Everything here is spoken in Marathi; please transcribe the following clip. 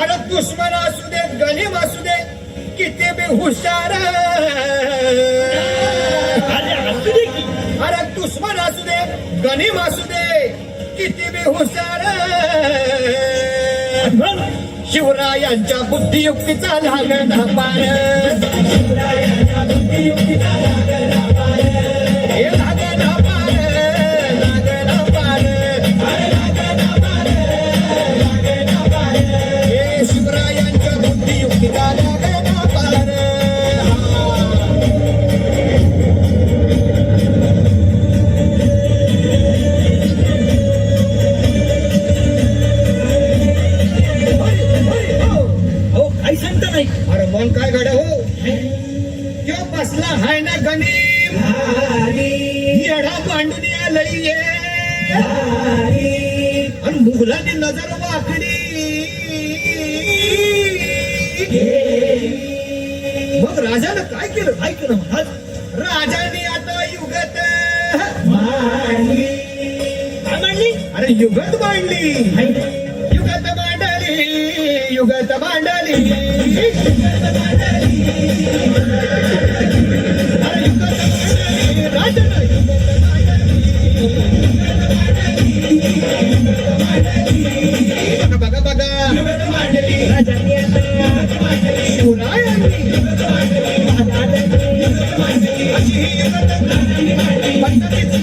अरे दुश्मन असू दे गलीम असू दे किती बी हुशार अरे दुश्मन असू दे गणिम असू दे किती बी हुशार शिवरायांच्या बुद्धियुक्तीचा लागणा पार. नाही. अरे मग काय घड हो? त्यो बसला हाय ना गणिम येडा मांडून आलंय ये. आणि मुघलांनी नजर वाकडी. मग राजानं काय केलं? काय केलं महाराज? राजाने आता युगत काय मांडली? अरे युगत मांडली. युगत ಯುಗದ ಬಾಂಡಲಿ Thank you.